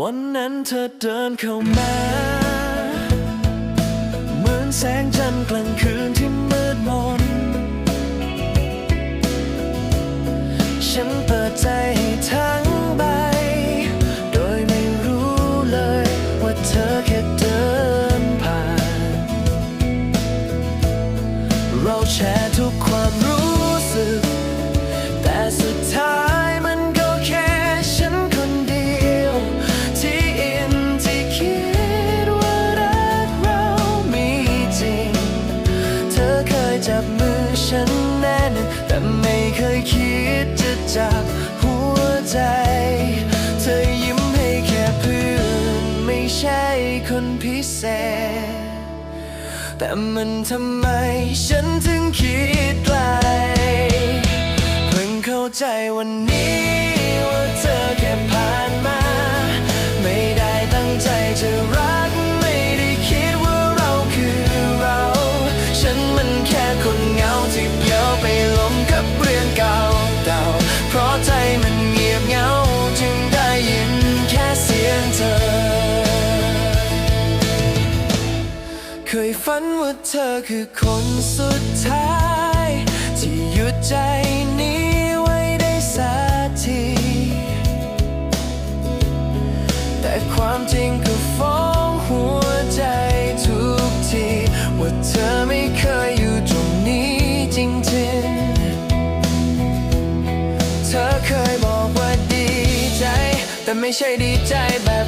วันนั้นเธอเดินเข้ามา เหมือนแสงจันทร์กลางคืนที่มืดมน ฉันเปิดใจให้ทั้งใบ โดยไม่รู้เลยว่าเธอแค่เดินผ่าน เราแชร์ทุกความรู้ จากหัวใจ เธอยิ้มให้แค่เพื่อนไม่ใช่คนพิเศษ แต่มันทำไมฉันถึงคิด ฝันว่าเธอคือคนสุดท้าย ที่หยุดใจนี้ไว้ได้สักที แต่ความจริงก็ฟ้องหัวใจทุกที ว่าเธอไม่เคยอยู่ตรงนี้จริงๆ เธอเคยบอกว่าดีใจ แต่ไม่ใช่ดีใจแบบ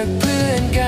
จากเพื่อนกัน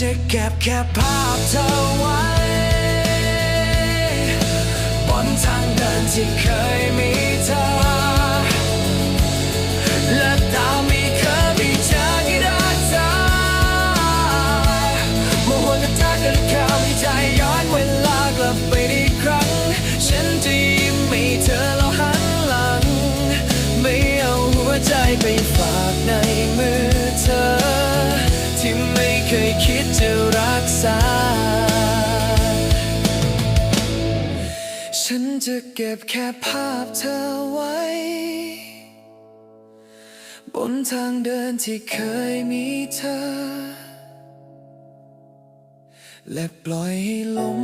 จะเก็บแค่ภาพเธอไว้ บนทางเดินที่เคย กษา ฉันจะเก็บแค่ภาพเธอไว้ บนทางเดินที่เคยมีเธอ และปล่อยให้ลม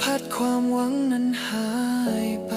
พัดความหวังนั้นหายไป